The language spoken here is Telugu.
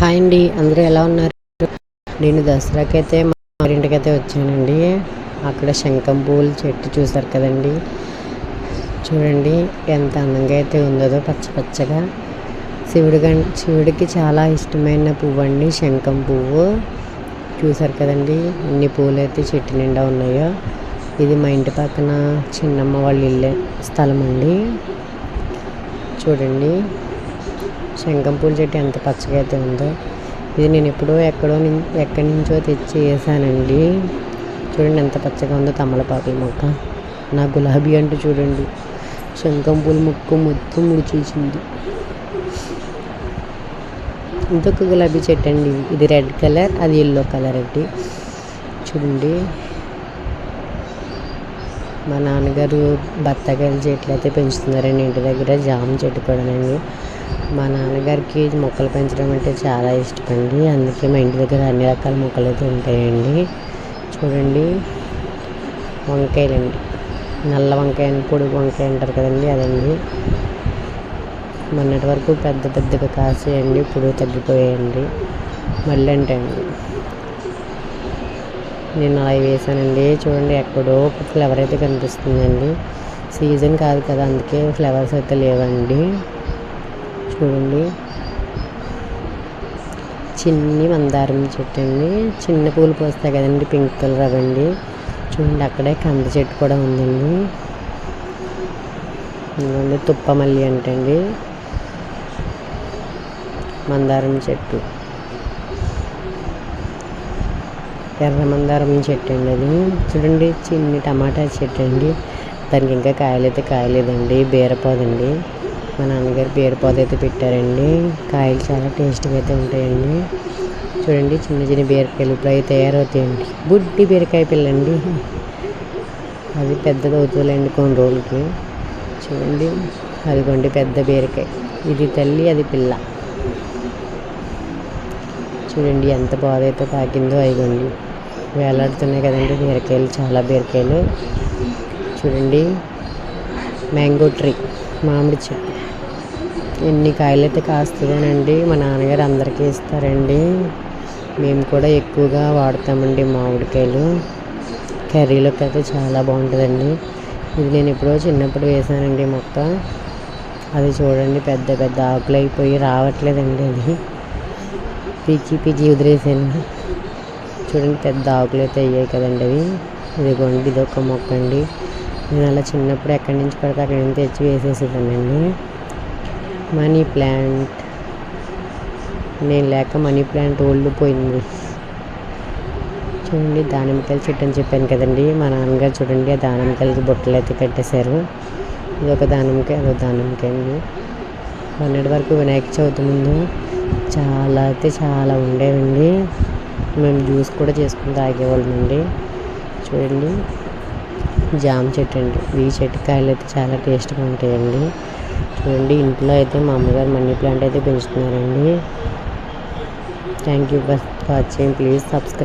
హాయ్ అండి. అందరూ ఎలా ఉన్నారు? నేను దసరాకైతే మా ఇంటికైతే వచ్చానండి. అక్కడ శంఖం పువ్వుల చెట్టు చూసారు కదండి. చూడండి ఎంత అందంగా అయితే ఉందో పచ్చ పచ్చగా. శివుడి శివుడికి చాలా ఇష్టమైన పువ్వు అండి శంఖం పువ్వు. చూసారు కదండి ఎన్ని పూలు అయితే చెట్టు నిండా ఉన్నాయో. ఇది మా ఇంటి పక్కన చిన్నమ్మ వాళ్ళ ఇల్లే స్థలం అండి. చూడండి. శంఖం పూల చెట్టు ఎంత పచ్చగా అయితే ఉందో. ఇది నేను ఎప్పుడో ఎక్కడో ఎక్కడి నుంచో తెచ్చి వేసానండి. చూడండి ఎంత పచ్చగా ఉందో తమలపాకుల మొక్క. నా గులాబీ అంటూ చూడండి. శంఖం పూల మొక్క మొత్తం ముడిచేసింది. ఇంకొక గులాబీ చెట్టు అండి ఇది. రెడ్ కలర్ అది ఎల్లో కలర్ అండి. చూడండి. మా నాన్నగారు బత్తాకాయల చెట్లు అయితే పెంచుతున్నారండి ఇంటి దగ్గర. జామ చెట్టు కూడానండి. మా నాన్నగారికి మొక్కలు పెంచడం అంటే చాలా ఇష్టం అండి అందుకే మా ఇంటి దగ్గర అన్ని రకాల మొక్కలు అయితే ఉంటాయండి. చూడండి. వంకాయలండి. నల్ల వంకాయ అని పొడుగు వంకాయ అంటారు కదండి అదండి. మొన్నటి వరకు పెద్ద పెద్దగా కాసేయండి ఇప్పుడు తగ్గిపోయాయండి. మళ్ళీ అంటే అండి. నేను అలా వేసానండి. చూడండి ఎక్కడో ఒక ఫ్లవర్ అయితే కనిపిస్తుందండి. సీజన్ కాదు కదా అందుకే ఫ్లవర్స్ అయితే లేవండి. చూడండి. చిన్ని మందారం చెట్టు అండి. చిన్న పూలు పోస్తాయి కదండి పింక్ కలర్ అవండి. చూడండి అక్కడే కంద చెట్టు కూడా ఉందండి. ఇదిగోండి తుప్పమల్లి అంటండి. మందారం చెట్టు. ఎర్ర మందారం చెట్టు అండి అది. చూడండి చిన్ని టమాటా చెట్టు అండి. దానికి ఇంకా కాయలైతే కాయలేదండి బీరపోదండి. మా నాన్నగారు బీరపోద అయితే పెట్టారండి. కాయలు చాలా టేస్ట్గా అయితే ఉంటాయండి. చూడండి చిన్న చిన్న బీరకాయలు ఇప్పుడు అవి తయారవుతాయండి. బుడ్డి బీరకాయ పిల్లండి. అది పెద్దది అవుతుందండి కొన్ని రోజులకి. చూడండి అదిగోండి పెద్ద బీరకాయ. ఇది తల్లి అది పిల్ల. చూడండి ఎంత బాధ అయితే తాకిందో అయిగోండి వేలాడుతున్నాయి కదండి బీరకాయలు చాలా బీరకాయలు. చూడండి మ్యాంగో ట్రీ మామిడి చెట్టు. ఎన్ని కాయలు అయితే కాస్తుందోనండి మా నాన్నగారు అందరికీ ఇస్తారండి. మేము కూడా ఎక్కువగా వాడతామండి మామిడికాయలు. కర్రీలోకి అయితే చాలా బాగుంటుందండి. ఇది నేను ఎప్పుడో చిన్నప్పుడు వేసానండి మొక్క. అది చూడండి పెద్ద పెద్ద ఆకులు అయిపోయి రావట్లేదండి అది. పిచ్చి పిచ్చి వదిలేసాను చూడండి పెద్ద ఆకులు అయితే అయ్యాయి కదండి అవి. ఇదిగోండి ఇది ఒక మొక్క అండి. నేను అలా చిన్నప్పుడు ఎక్కడి నుంచి పడితే అక్కడి నుంచి తెచ్చి వేసేసేదానండి మనీ ప్లాంట్. నేను లేక మనీ ప్లాంట్ ఓల్డిపోయింది చూడండి దానిమ్మకాయల చెట్టు అని చెప్పాను కదండి. మా నాన్నగారు చూడండి ఆ దానిమ్మకాయలకి బుట్టలు అయితే కట్టేశారు. ఇది ఒక దానిమ్మకాయ అదొక దానిమ్మకాయ అండి. మొన్నటి వరకు వినాయక చవితి ముందు చాలా అయితే చాలా ఉండేవండి. మేము జ్యూస్ కూడా చేసుకుని తాగేవాళ్ళమండి చూడండి జామ చెట్టు అండి. ఈ చెట్టు కాయలు అయితే చాలా టేస్ట్గా ఉంటాయండి. చూడండి ఇంట్లో అయితే మా అమ్మగారు మనీ ప్లాంట్ అయితే పెంచుతున్నారండి. Thank you for watching please subscribe